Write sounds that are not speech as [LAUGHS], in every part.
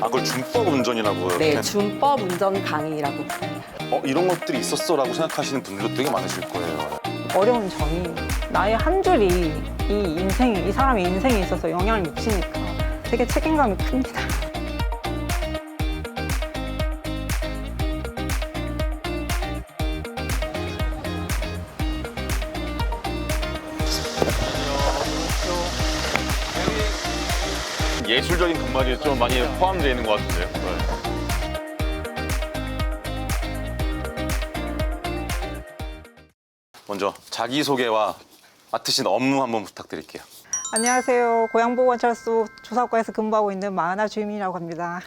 아 그걸 준법 운전이라고 네, 이렇게 준법 운전 강의라고 부릅니다. 어, 이런 것들이 있었어라고 생각하시는 분들도 되게 많으실 거예요. 어려운 점이 나의 한 줄이 이 인생이 이 사람의 인생에 있어서 영향을 미치니까 되게 책임감이 큽니다. 예술적인 감각이 좀 많이 포함되어 있는 것 같은데요. 네. 먼저 자기 소개와 맡으신 업무 한번 부탁드릴게요. 안녕하세요. 고양보건찰소 조사과에서 근무하고 있는 마하나 주임이라고 합니다.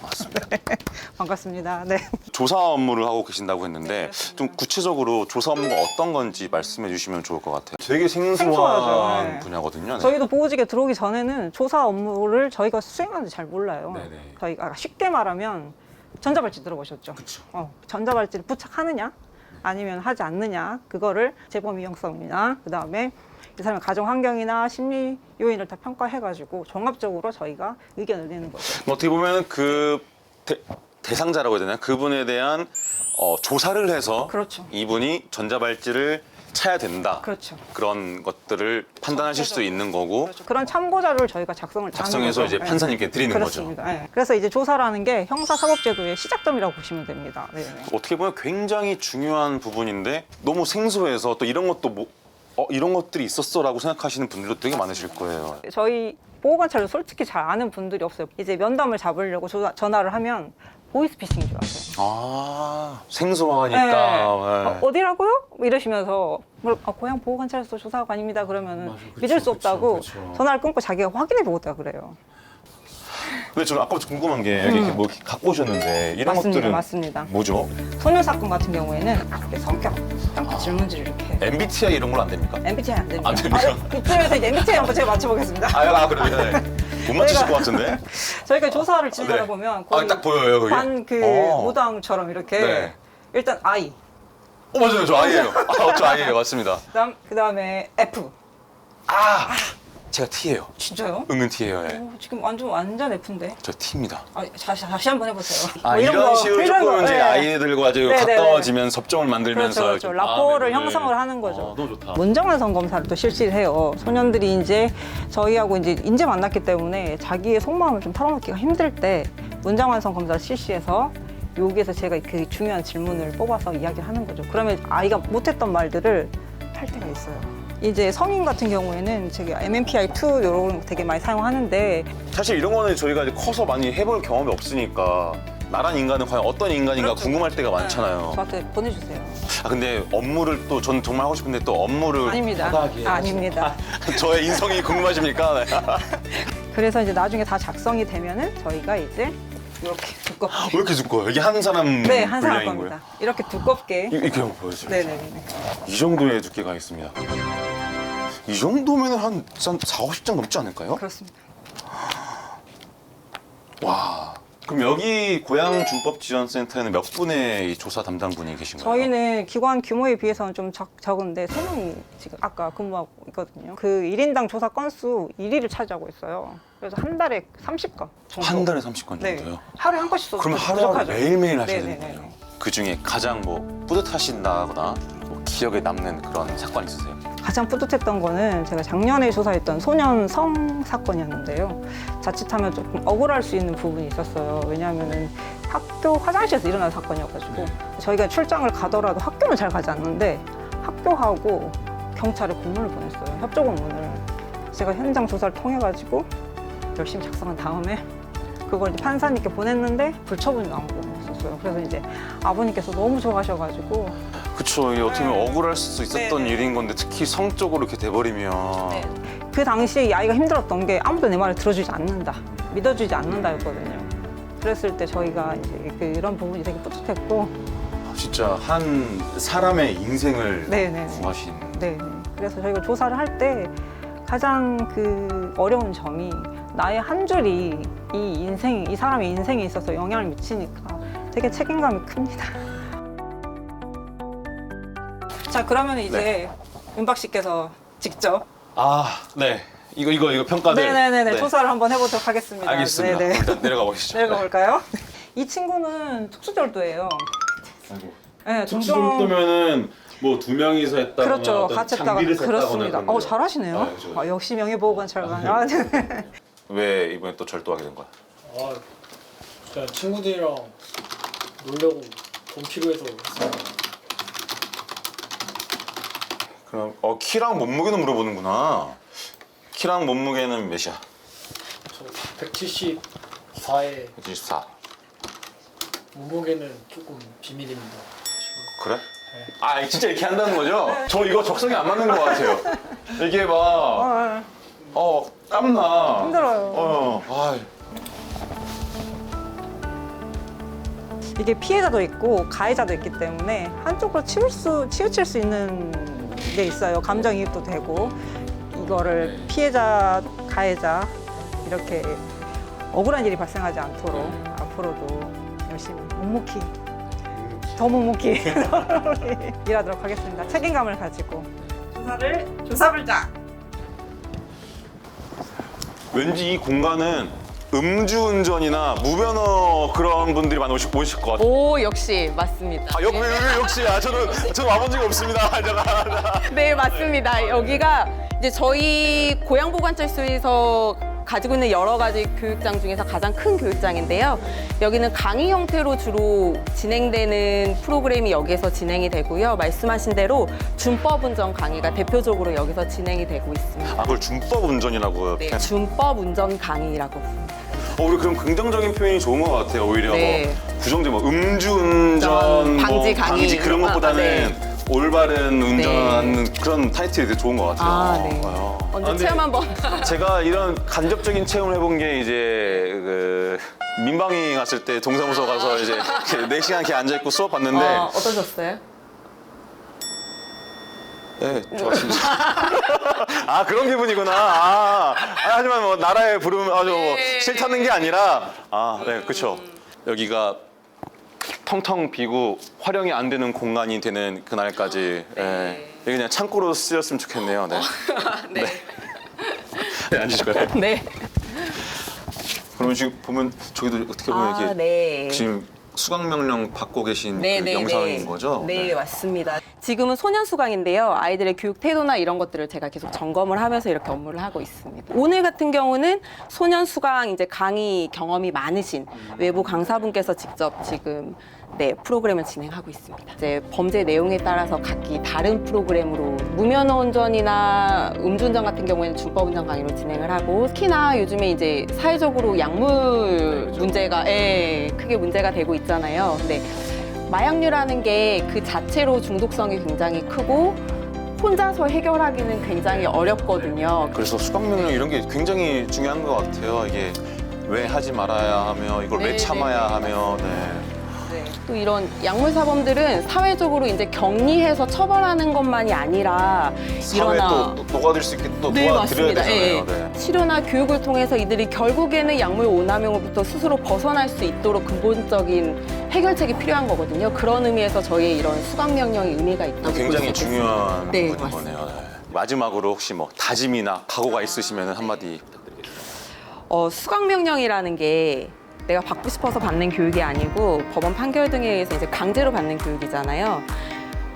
맞습니다. [LAUGHS] 반갑습니다. 네. 조사 업무를 하고 계신다고 했는데 네. 좀 구체적으로 조사 업무가 어떤 건지 말씀해 주시면 좋을 것 같아요. 되게 생소한 생소하죠, 네. 분야거든요. 네. 저희도 보호직에 들어오기 전에는 조사 업무를 저희가 수행하는지 잘 몰라요. 네네. 저희가 쉽게 말하면 전자발찌 들어보셨죠? 그쵸. 어, 전자발찌를 부착하느냐 아니면 하지 않느냐 그거를 재범 위험성이나 그 다음에 이 사람의 가정 환경이나 심리 요인을 다 평가해가지고 종합적으로 저희가 의견을 내는 거죠. 뭐 어떻게 보면 그 대, 대상자라고 해야 되나요? 그분에 대한 어, 조사를 해서 그렇죠. 이분이 전자발찌를 차야 된다. 그렇죠. 그런 것들을 판단하실 수 있는 거고 그렇죠. 그런 참고 자료를 저희가 작성을 다 작성해서 거죠. 이제 네. 판사님께 드리는 그렇습니다. 네. 그래서 이제 조사라는 게 형사사법제도의 시작점이라고 보시면 됩니다. 네. 거죠. 어떻게 보면 굉장히 중요한 부분인데 너무 생소해서 또 이런 것도 뭐 어, 이런 것들이 있었어라고 생각하시는 분들도 되게 많으실 거예요. 저희 보호관찰을 솔직히 잘 아는 분들이 없어요. 이제 면담을 잡으려고 조- 전화를 하면 보이스피싱인 줄 아세요. 아 생소하니까 네. 네. 어, 어디라고요? 뭐 이러시면서 뭐, 아, 고향 보호관찰소 조사관입니다. 그러면은 맞아, 그쵸, 믿을 수 그쵸, 없다고 그쵸. 전화를 끊고 자기가 확인해 보겠다 그래요. 근데 저는 아까부터 궁금한 게 여기 이렇게 뭐 이렇게 갖고 오셨는데 이런 음. 맞습니다, 것들은 맞습니다. 뭐죠? 소녀 사건 같은 경우에는 이렇게 성격, 딱 질문지를 이렇게 MBTI 이런 건 안 됩니까? MBTI 안 됩니다. 안 됩니까? 아, 이쯤에서 이제 MBTI 한번 제가 맞춰보겠습니다. 아, 아 그러면 [LAUGHS] 못 맞추실 것 같은데? [LAUGHS] 저희가 조사를 진행하다 네. 보면 아, 거의 딱 보여요, 그게? 반그 어. 무당처럼 이렇게 네. 일단 I, 어 맞아요, 저 아이예요. 아, 저 아이예요, 맞습니다. 그다음 그다음에 F. 아, 제가 T예요. 진짜요? 은근 T예요. 예. 오, 지금 완전 완전 F인데. 저 T입니다. 아, 다시 다시 한번 해보세요. 아 뭐 이런, 거, 식으로 이런 조금 거, 이제 네. 아이들과 아주 네, 네, 네. 가까워지면 접점을 만들면서 그렇죠, 그렇죠. 좀- 라포를 아, 네네. 형성을 하는 거죠. 아, 너무 좋다. 문정환성 검사를 또 실시를 해요. 소년들이 이제 저희하고 이제 인제 만났기 때문에 자기의 속마음을 좀 털어놓기가 힘들 때 문정환성 검사를 실시해서 여기에서 제가 그 중요한 질문을 뽑아서 이야기를 하는 거죠. 그러면 아이가 못했던 말들을 할 때가 있어요. 이제 성인 같은 경우에는 제가 MMPI2 이런 거 되게 많이 사용하는데 사실 이런 거는 저희가 이제 커서 많이 해볼 경험이 없으니까 나란 인간은 과연 어떤 인간인가 그렇죠. 궁금할 때가 많잖아요. 저한테 보내주세요. 아 근데 업무를 또 전 정말 하고 싶은데 또 업무를 아닙니다. 허다하게 아닙니다. [LAUGHS] 저의 인성이 궁금하십니까? 네. [LAUGHS] 그래서 이제 나중에 다 작성이 되면은 저희가 이제 이렇게 두껍게 왜 이렇게 두꺼워요? 이게 한 사람 네, 한 사람 분량인 겁니다. 이렇게 두껍게. 거예요? 이- 이렇게 한번 보여주세요. 네네네. 이 정도의 두께가 있습니다. 이 정도면 한 4, 50장 넘지 않을까요? 그렇습니다. 와. 그럼 여기 고양준법지원센터에는 몇 분의 이 조사 담당분이 계신 거예요? 저희는 기관 규모에 비해서는 좀 적, 적은데 세명이 지금 아까 근무하고 있거든요. 그 1인당 조사 건수 1위를 차지하고 있어요. 그래서 한 달에 30건 정도. 한 달에 30건 네. 정도요? 하루에 한 건씩 써도 그럼 하루에 부족하죠. 매일매일 하셔야 네네네. 되는 거예요? 그 중에 가장 뭐 뿌듯하신다거나 뭐 기억에 남는 그런 사건 있으세요? 가장 뿌듯했던 거는 제가 작년에 조사했던 소년 성 사건이었는데요. 자칫하면 조금 억울할 수 있는 부분이 있었어요. 왜냐하면은 학교 화장실에서 일어난 사건이어가지고 저희가 출장을 가더라도 학교는 잘 가지 않는데 학교하고 경찰에 공문을 보냈어요. 협조 공문을. 제가 현장 조사를 통해가지고 열심히 작성한 다음에 그걸 이제 판사님께 보냈는데 불처분이 나온 거 였었어요. 그래서 이제 아버님께서 너무 좋아하셔가지고 그쵸 이게 어떻게 보면 네. 억울할 수 있었던 네네. 일인 건데 특히 성적으로 이렇게 돼버리면 네. 그 당시에 이 아이가 힘들었던 게 아무도 내 말을 들어주지 않는다, 믿어주지 않는다였거든요. 그랬을 때 저희가 이제 그런 부분이 되게 뿌듯했고, 진짜 한 사람의 인생을 네네. 구하신 네. 그래서 저희가 조사를 할 때 가장 그 어려운 점이 나의 한 줄이 이 인생, 이 사람의 인생에 있어서 영향을 미치니까 되게 책임감이 큽니다. [LAUGHS] 자, 그러면 이제 윤박 씨께서 직접 아, 네. 이거 이거 이거 평가들. 네네네 네. 조사를 한번 해보도록 하겠습니다. 알겠습니다. 네네. 그럼 일단 내려가 보시죠. [LAUGHS] 내려가 볼까요? 이 친구는 특수절도예요. 아이고. 네, 종종 특수정도면은 뭐 두 명이서 했다거나 그렇죠. 어떤 같이 했다가 장비를 샀다거나 그렇습니다. 그런 어 거요. 잘하시네요. 아, 그죠. 아, 역시 명예보호관찰관. 아, 네. 왜 이번에 또 절도하게 된 거야? 아, 그냥 친구들이랑 놀려고 돈 필요해서 했어요. 그럼 어 키랑 몸무게는 물어보는구나. 키랑 몸무게는 몇이야? 저 174에 24. 몸무게는 조금 비밀입니다. 그래? 아 진짜 이렇게 한다는 거죠? 저 이거 적성이 안 맞는 것 같아요. 이게 막 어, 어, 땀나. 힘들어요. 어, 아, 이게 피해자도 있고 가해자도 있기 때문에 한쪽으로 치울 수, 치우칠 수 있는 게 있어요. 감정이입도 되고 이거를 피해자, 가해자 이렇게 억울한 일이 발생하지 않도록 앞으로도 열심히 묵묵히 더 묵묵히 [LAUGHS] 일하도록 하겠습니다. 책임감을 가지고 조사를 조사불자. 왠지 이 공간은 음주운전이나 무면허 그런 분들이 많이 오실, 오실 것 같아요. 오 역시 맞습니다. 아, 역, 역시, [LAUGHS] 아, 저는, 저는 와본 적이 없습니다. [LAUGHS] 제가. 네 맞습니다. 여기가 이제 저희 고양보관찰소에서 가지고 있는 여러 가지 교육장 중에서 가장 큰 교육장인데요. 여기는 강의 형태로 주로 진행되는 프로그램이 여기서 진행이 되고요. 말씀하신 대로 준법 운전 강의가 대표적으로 여기서 진행이 되고 있습니다. 아, 그걸 준법 운전이라고. 네, 준법 운전 강의라고. 어, 우리 그럼 긍정적인 표현이 좋은 것 같아요. 오히려 네. 뭐 부정적 뭐 음주운전, 방지 뭐 강의. 방지 그런 아, 것보다는 네. 올바른 운전하는 그런 타이틀이 되게 좋은 것 같아요. 아, 네. 아. 언제 아, 근데 체험 한번. [LAUGHS] 제가 이런 간접적인 체험을 해본 게 이제 그 민방위 갔을 때 동사무소 가서 이제 네 시간 이렇게 앉아 있고 수업 받는데 어, 어떠셨어요? 네 좋았습니다. [LAUGHS] 아 그런 기분이구나. 아, 아, 하지만 뭐 나라에 부르면 아주 뭐 네. 싫다는 게 아니라 아 네 그렇죠. 여기가 텅텅 비고 활용이 안 되는 공간이 되는 그날까지 예. 여기 그냥 창고로 쓰였으면 좋겠네요. 네. [LAUGHS] 네. 네, 앉으실까요? 네. 그러면 지금 보면 저기도 어떻게 보면 아, 이렇게 네. 지금 수강 명령 받고 계신 네, 그 네, 영상인 네. 거죠? 네, 맞습니다. 지금은 소년 수강인데요. 아이들의 교육 태도나 이런 것들을 제가 계속 점검을 하면서 이렇게 업무를 하고 있습니다. 오늘 같은 경우는 소년 수강 이제 강의 경험이 많으신 외부 강사분께서 직접 지금 네, 프로그램을 진행하고 있습니다. 이제 범죄 내용에 따라서 각기 다른 프로그램으로 무면허 운전이나 음주운전 같은 경우에는 준법 운전 강의로 진행을 하고 특히나 요즘에 이제 사회적으로 약물 문제가 예, 크게 문제가 되고 있잖아요. 근데 마약류라는 게 그 자체로 중독성이 굉장히 크고 혼자서 해결하기는 굉장히 어렵거든요. 그래서 수강 명령 이런 게 굉장히 중요한 것 같아요. 이게 왜 하지 말아야 하며 이걸 네, 왜 참아야 네, 하며 네. 네. 또 이런 약물 사범들은 사회적으로 이제 격리해서 처벌하는 것만이 아니라 사회에 일어나 또, 또 녹아들 수 있게 또 네, 도와드려야 맞습니다. 되잖아요. 예. 네. 치료나 교육을 통해서 이들이 결국에는 약물 오남용으로부터 스스로 벗어날 수 있도록 근본적인 해결책이 필요한 거거든요. 그런 의미에서 저희의 이런 수강 명령이 의미가 있다고 굉장히. 중요한 네, 부분인 거네요. 네. 마지막으로 혹시 뭐 다짐이나 각오가 있으시면 한마디 부탁드리겠습니다. 어, 수강 명령이라는 게 내가 받고 싶어서 받는 교육이 아니고 법원 판결 등에 의해서 이제 강제로 받는 교육이잖아요.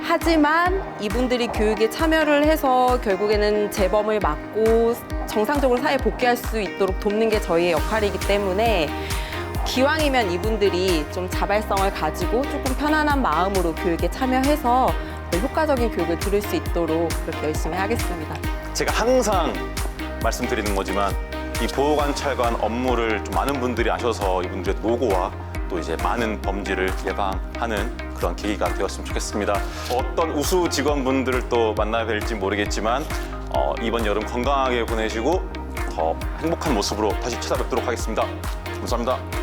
하지만 이분들이 교육에 참여를 해서 결국에는 재범을 막고 정상적으로 사회에 복귀할 수 있도록 돕는 게 저희의 역할이기 때문에 기왕이면 이분들이 좀 자발성을 가지고 조금 편안한 마음으로 교육에 참여해서 효과적인 교육을 들을 수 있도록 그렇게 열심히 하겠습니다. 제가 항상 말씀드리는 거지만 이 보호관찰관 업무를 좀 많은 분들이 아셔서 이분들의 노고와 또 이제 많은 범죄를 예방하는 그런 계기가 되었으면 좋겠습니다. 어떤 우수 직원분들을 또 만나 뵐지 모르겠지만 어, 이번 여름 건강하게 보내시고 더 행복한 모습으로 다시 찾아뵙도록 하겠습니다. 감사합니다.